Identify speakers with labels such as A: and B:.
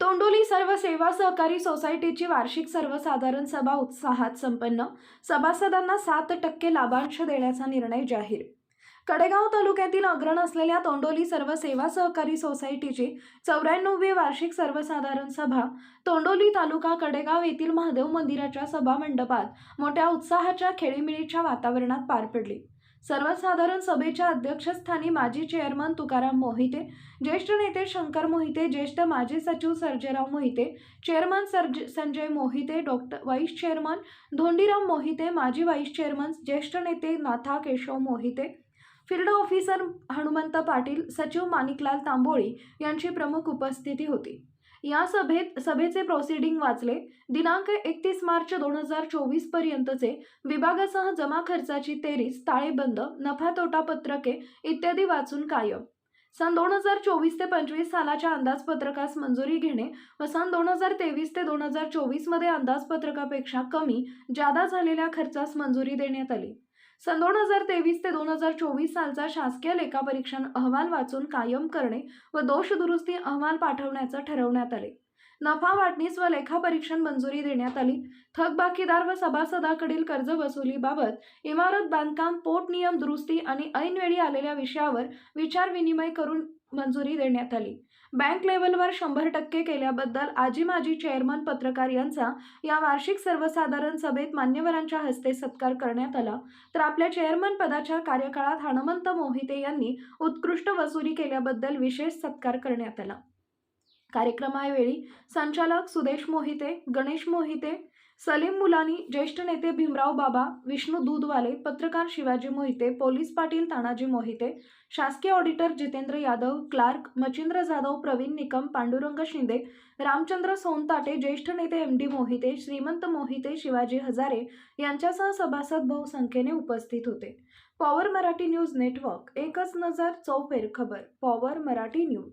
A: तोंडोली सर्व सेवा सहकारी सोसायटीची वार्षिक सर्वसाधारण सभा उत्साहात संपन्न. सभासदांना सात टक्के लाभांश देण्याचा निर्णय जाहीर. कडेगाव तालुक्यातील अग्रण असलेल्या तोंडोली सर्व सेवा सहकारी सोसायटीची चौऱ्याण्णववी वार्षिक सर्वसाधारण सभा तोंडोली तालुका कडेगाव येथील महादेव मंदिराच्या सभा मंडपात मोठ्या उत्साहाच्या खेळीमिळीच्या वातावरणात पार पडली. सर्वसाधारण सभेच्या अध्यक्षस्थानी माजी चेअरमन तुकाराम मोहिते ज्येष्ठ नेते शंकर मोहिते ज्येष्ठ माजी सचिव Sarjerao Mohite chairman surge Sanjay Mohite doctor vice chairman Dhondiram Mohite माजी वाईस चेअरमन ज्येष्ठ नेते नाथा केशव मोहिते फील्ड ऑफिसर हनुमंत पाटील सचिव माणिकलाल तांबोळी यांची प्रमुख उपस्थिती होती. या सभेत सभेचे प्रोसिडिंग वाचले. दिनांक एकतीस मार्च दोन हजार चोवीस पर्यंतचे विभागासह जमा खर्चाची तेरीस ताळेबंद नफा तोटा पत्रके इत्यादी वाचून कायम. सन दोन हजार चोवीस ते पंचवीस सालाच्या अंदाजपत्रकास मंजुरी घेणे व सन दोन हजार तेवीस ते दोन हजार चोवीसमध्ये अंदाजपत्रकापेक्षा कमी जादा झालेल्या खर्चास मंजुरी देण्यात आली. सन दोन हजार तेवीस ते दोन हजार चोवीस सालचा शासकीय लेखापरीक्षण अहवाल वाचून कायम करणे व दोष दुरुस्ती अहवाल पाठवण्याचं ठरवण्यात आले. नफा वाटणीस व लेखापरीक्षण मंजुरी देण्यात आली. थकबाकीदार व सभासदाकडील कर्ज वसुलीबाबत इमारत बांधकाम पोटनियम दुरुस्ती आणि ऐनवेळी आलेल्या विषयावर विचार विनिमय करून मंजुरी देण्यात आली. बँक लेवलवर शंभर टक्के केल्याबद्दल आजी माजी चेअरमन पत्रकार यांचा या वार्षिक सर्वसाधारण सभेत मान्यवरांच्या हस्ते सत्कार करण्यात आला. तर आपल्या चेअरमन पदाच्या कार्यकाळात हनुमंत मोहिते यांनी उत्कृष्ट वसुली केल्याबद्दल विशेष सत्कार करण्यात आला. कार्यक्रमावेळी संचालक सुदेश मोहिते गणेश मोहिते सलीम मुलानी ज्येष्ठ नेते भीमराव बाबा विष्णू दूधवाले पत्रकार शिवाजी मोहिते पोलीस पाटील तानाजी मोहिते शासकीय ऑडिटर जितेंद्र यादव क्लार्क मचिंद्र जाधव प्रवीण निकम पांडुरंग शिंदे रामचंद्र सोनताटे ज्येष्ठ नेते एम डी मोहिते श्रीमंत मोहिते शिवाजी हजारे यांच्यासह सभासद बहुसंख्येने उपस्थित होते. पॉवर मराठी न्यूज नेटवर्क एकच नजर चौफेर खबर पॉवर मराठी न्यूज.